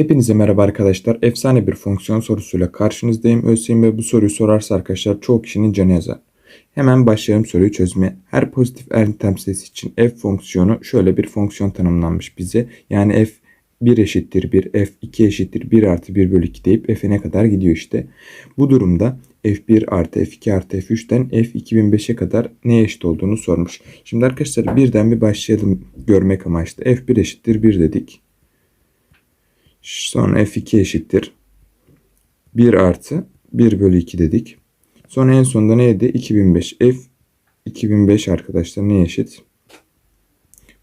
Hepinize merhaba arkadaşlar. Efsane bir fonksiyon sorusuyla karşınızdayım. ÖSYM bu soruyu sorarsa arkadaşlar çoğu kişinin canı yazar. Hemen başlayalım soruyu çözmeye. Her pozitif ertem sayısı için f fonksiyonu şöyle bir fonksiyon tanımlanmış bize. Yani f 1 eşittir 1, f 2 eşittir 1 artı 1 bölü 2 deyip f'e ne kadar gidiyor işte. Bu durumda f1 artı f2 artı f3'ten f2005'e kadar neye eşit olduğunu sormuş. Şimdi arkadaşlar birden bir başlayalım görmek amaçlı. f1 eşittir 1 dedik. Sonra f2 eşittir. 1 artı 1 bölü 2 dedik. Sonra en sonunda neydi? 2005. F 2005 arkadaşlar ne eşit?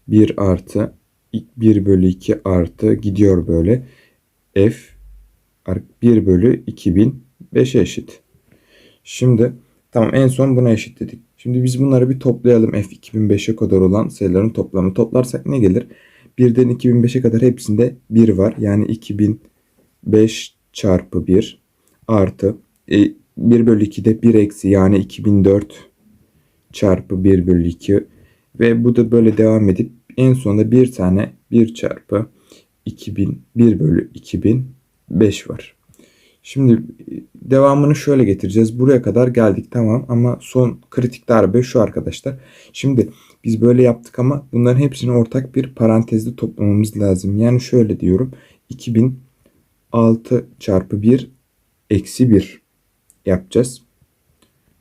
1 artı 1 bölü 2 artı gidiyor böyle. F 1 bölü 2005'e eşit. Şimdi tamam en son buna eşit dedik. Şimdi biz bunları bir toplayalım. F 2005'e kadar olan sayıların toplamı. Toplarsak ne gelir? 1'den 2005'e kadar hepsinde 1 var. Yani 2005 çarpı 1 artı e, 1 bölü 2'de 1 eksi yani 2004 çarpı 1 bölü 2 ve bu da böyle devam edip en sonunda bir tane 1 çarpı 2000 1 bölü 2005 var. Şimdi e, devamını şöyle getireceğiz. Buraya kadar geldik tamam ama son kritik darbe şu arkadaşlar. Şimdi biz böyle yaptık ama bunların hepsini ortak bir parantezde toplamamız lazım. Yani şöyle diyorum. 2006 çarpı 1 eksi 1 yapacağız.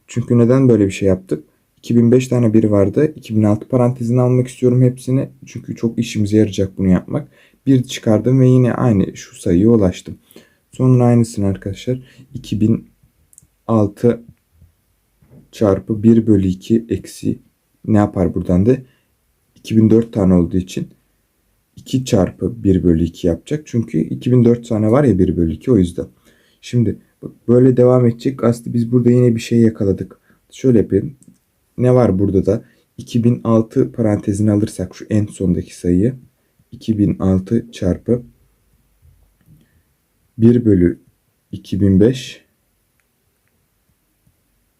Çünkü neden böyle bir şey yaptık? 2005 tane 1 vardı. 2006 parantezini almak istiyorum hepsini. Çünkü çok işimize yarayacak bunu yapmak. 1 çıkardım ve yine aynı şu sayıya ulaştım. Sonra aynısını arkadaşlar 2006 çarpı 1 bölü 2 eksi ne yapar buradan da 2004 tane olduğu için 2 çarpı 1 bölü 2 yapacak. Çünkü 2004 tane var ya 1 bölü 2 o yüzden. Şimdi böyle devam edecek. Aslında biz burada yine bir şey yakaladık. Şöyle yapayım. Ne var burada da? 2006 parantezini alırsak şu en sondaki sayıyı 2006 çarpı 1 bölü 2005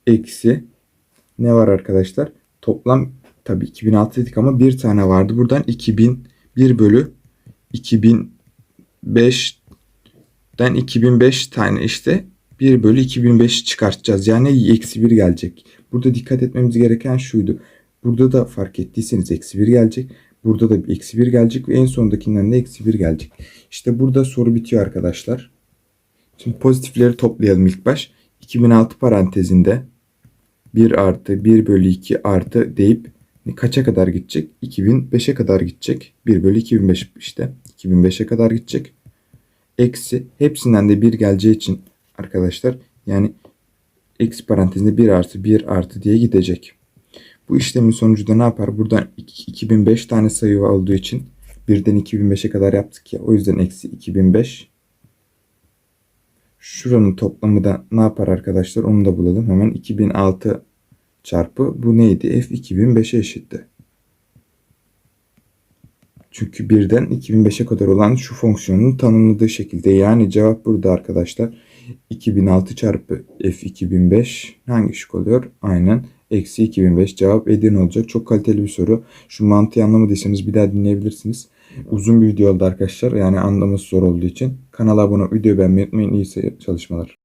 eksi ne var arkadaşlar? Toplam tabi 2006 dedik ama bir tane vardı. Buradan 2001 bölü 2005'den 2005 tane işte 1 bölü 2005 çıkartacağız. Yani eksi 1 gelecek. Burada dikkat etmemiz gereken şuydu. Burada da fark ettiyseniz eksi 1 gelecek. Burada da bir eksi 1 gelecek ve en sondakinden de eksi 1 gelecek. İşte burada soru bitiyor arkadaşlar. Şimdi pozitifleri toplayalım ilk baş. 2006 parantezinde 1 artı 1 bölü 2 artı deyip kaça kadar gidecek? 2005'e kadar gidecek. 1 bölü 2005 işte. 2005'e kadar gidecek. Eksi hepsinden de 1 geleceği için arkadaşlar yani eksi parantezinde 1 artı 1 artı diye gidecek. Bu işlemin sonucu da ne yapar? Buradan 2005 tane sayı olduğu için birden 2005'e kadar yaptık ya. O yüzden eksi 2005 Şuranın toplamı da ne yapar arkadaşlar? Onu da bulalım. Hemen 2006 çarpı bu neydi? F 2005'e eşitti. Çünkü birden 2005'e kadar olan şu fonksiyonun tanımladığı şekilde. Yani cevap burada arkadaşlar. 2006 çarpı F 2005 hangi şık oluyor? Aynen. Eksi 2005 cevap Edirne olacak. Çok kaliteli bir soru. Şu mantığı anlamadıysanız bir daha dinleyebilirsiniz. Uzun bir video oldu arkadaşlar. Yani anlaması zor olduğu için. Kanala abone videoyu beğenmeyi unutmayın. İyi çalışmalar.